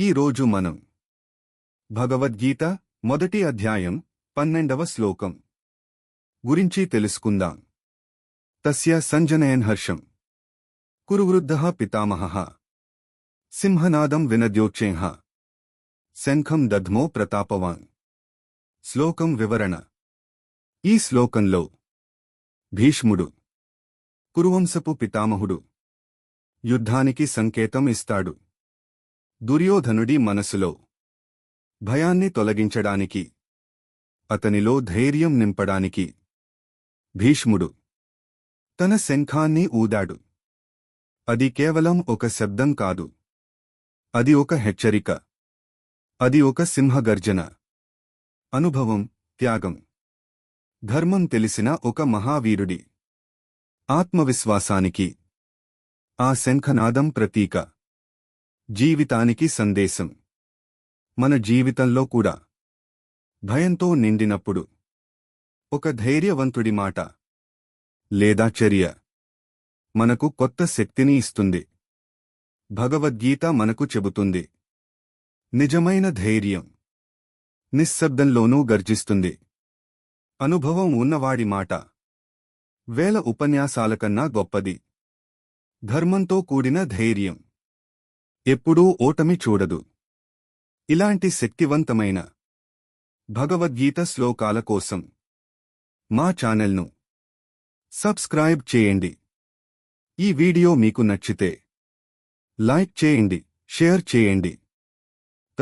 ఈ రోజు మనం భగవద్గీత మొదటి అధ్యాయం పన్నెండవ శ్లోకం గురించి తెలుసుకుందాం. తస్య సంజనయన్ హర్షం. కురువృద్ధ పితామహ. సింహనాదం వినద్యోక్షేహ శంఖం దధ్మో ప్రతాపవాన్. శ్లోకం వివరణ. ఈ శ్లోకంలో భీష్ముడు కురువంశపు పితామహుడు యుద్ధానికి సంకేతం ఇస్తాడు. దుర్యోధనుడి మనసులో. భయాన్ని తొలగించడానికి అతనిలో ధైర్యం నింపడానికి భీష్ముడు తన శంఖాన్ని ఊదాడు. అది కేవలం ఒక శబ్దం కాదు. అది ఒక హెచ్చరిక. అది ఒక సింహగర్జన. అనుభవం త్యాగం. ధర్మం తెలిసిన ఒక మహావీరుడి. ఆత్మవిశ్వాసానికి ఆ శంఖనాదం ప్రతీక. జీవితానికి సందేశం. మన జీవితంలో కూడా. భయంతో నిండినప్పుడు. ఒక ధైర్యవంతుడి మాట. లేదా చర్య. మనకు కొత్త శక్తిని ఇస్తుంది. భగవద్గీత మనకు చెబుతుంది. నిజమైన ధైర్యం. నిశ్శబ్దంలోనూ గర్జిస్తుంది. అనుభవం ఉన్నవాడి మాట. వేల ఉపన్యాసాలకన్నా గొప్పది. ధర్మంతో కూడిన ధైర్యం. ఎప్పుడూ ఓటమి చూడదు. ఇలాంటి శక్తివంతమైన భగవద్గీత శ్లోకాల కోసం మా ఛానల్ను సబ్స్క్రైబ్ చేయండి. ఈ వీడియో మీకు నచ్చితే లైక్ చేయండి షేర్ చేయండి.